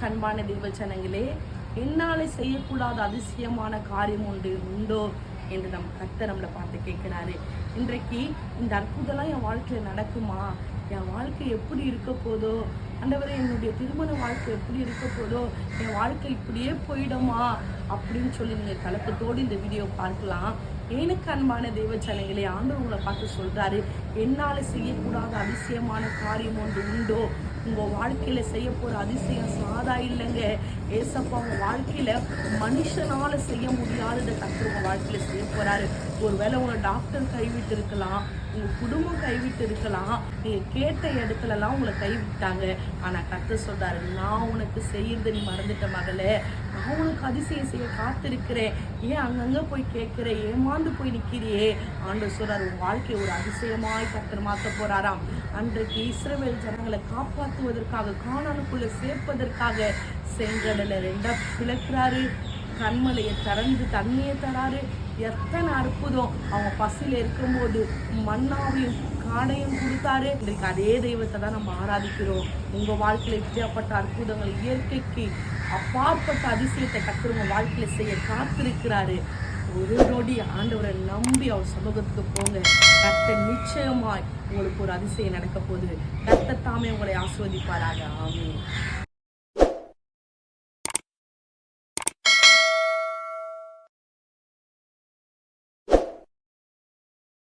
கண்பான தேவச்சனங்களே என்னால் செய்யக்கூடாத அதிசயமான காரியம் ஒன்று உண்டோ என்று நம் கத்த நம்மளை பார்த்து கேட்கிறாரு. இன்றைக்கு இந்த அற்புதம்லாம் என் வாழ்க்கையில் நடக்குமா? என் வாழ்க்கை எப்படி இருக்க போதோ? ஆண்டவரே என்னுடைய திருமண வாழ்க்கை எப்படி இருக்க போதோ? என் வாழ்க்கை இப்படியே போயிடுமா? அப்படின்னு சொல்லி நீங்கள் கலக்கத்தோடு இந்த வீடியோ பார்க்கலாம். எனக்கு அன்பான தெய்வ ஆண்டவர் உங்களை பார்த்து சொல்கிறாரு என்னால் செய்யக்கூடாத அதிசயமான காரியம் ஒன்று உண்டோ? உங்கள் வாழ்க்கையில் செய்ய போகிற அதிசயம் சாதா இல்லைங்க. ஏசப்பா உங்கள் வாழ்க்கையில் மனுஷனால செய்ய முடியாததை கற்று உங்கள் வாழ்க்கையில் செய்ய போகிறாரு ஒருவேளை உங்களை டாக்டர் கைவிட்டு இருக்கலாம் உங்கள் குடும்பம் கைவிட்டு இருக்கலாம் நீங்கள் கேட்ட இடத்துலலாம் உங்களை கைவிட்டாங்க. ஆனால் கற்று சொல்கிறாரு நான் உனக்கு செய்யறது நீ மறந்துட்ட மகளே. நான் உனக்கு அதிசயம் செய்ய காத்திருக்கிறேன். ஏன் அங்கங்கே போய் கேட்குற? ஏமாந்து போய் நிற்கிறியே ஆண்டு சொல்கிறார் உன் வாழ்க்கையை ஒரு அதிசயமாய் கத்தர் மாற்ற போறாராம். அன்றைக்கு இஸ்ரவேல் ஜனங்களை காப்பாற்ற காப்பாற்றுவதற்காக காணானுக்குள்ள சேர்ப்பதற்காக செங்கடலை ரெண்டா பிளக்கிறாரு. கண்மலையை திறந்து தண்ணியை தராரு எத்தனை அற்புதம். அவங்க பசியில் இருக்கும்போது மண்ணாவையும் காடையும் கொடுத்தாரு. இன்றைக்கு அதே தெய்வத்தை தான் நம்ம ஆராதிக்கிறோம். உங்கள் வாழ்க்கையில் இப்படியாப்பட்ட அற்புதங்கள் இயற்கைக்கு அப்பாற்பட்ட அதிசயத்தை கத்துறவங்க வாழ்க்கையில் செய்ய காத்திருக்கிறாரு. ஒரு நொடி ஆண்டவரை நம்பி அவர் சமூகத்துக்கு போங்க. கத்த நிச்சயமாய் உங்களுக்கு ஒரு அதிசயம் நடக்க போகுது. கத்த தாமே உங்களை ஆஸ்வதிப்பாராக ஆமே